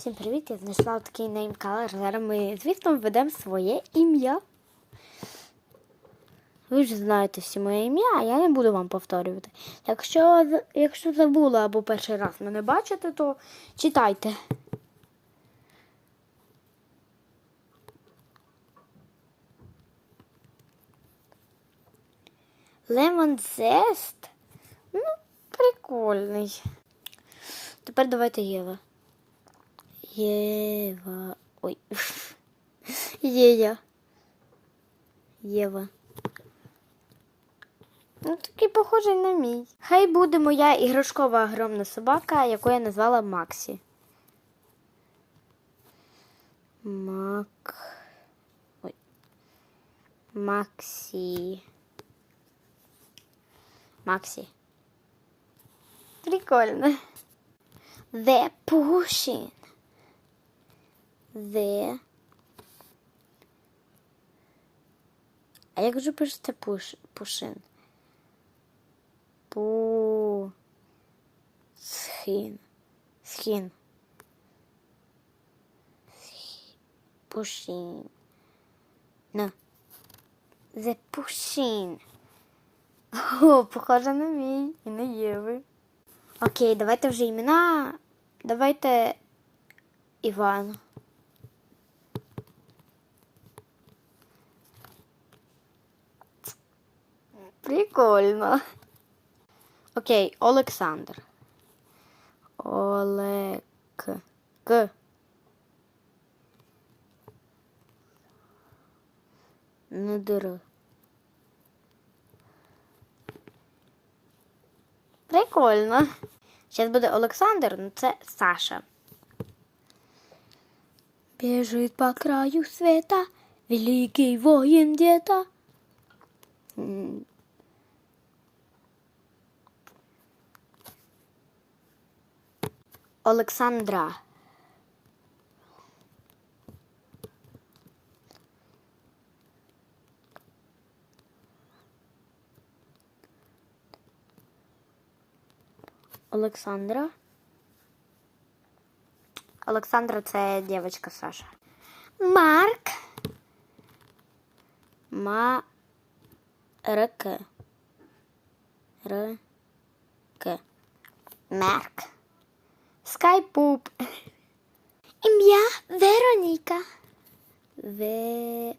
Всім привіт! Я знайшла такий неймкалер. Зараз ми, звісно, введемо своє ім'я. Ви ж знаєте всі моє ім'я, а я не буду вам повторювати. Якщо, якщо забули або перший раз мене бачите, то читайте. Lemon Zest? Ну, прикольний. Тепер давайте Єва. Єва. Ой. Єя. Єва. Ну, такий похожий на мій. Хай буде моя іграшкова огромна собака, яку я назвала Максі. Мак. Ой. Максі. Максі. Прикольно. The pushing. The. А як же пишеться пуш, пушин? Пу. Схин. Схин. Пушин. На. The pushing. О, похоже на мій і на Єви. Окей, давайте вже імена. Давайте Іван. Прикольно. Окей, Олександр. Олег. К. Не дири. Прикольно. Зараз буде Олександр, ну це Саша. Бежит по краю света великий воин где-то. Олександра. Олександра. Олександра це дівчинка Саша. Марк. Ма. Рк. Р. К. Марк. Skype. Mia Veronica. Veronica.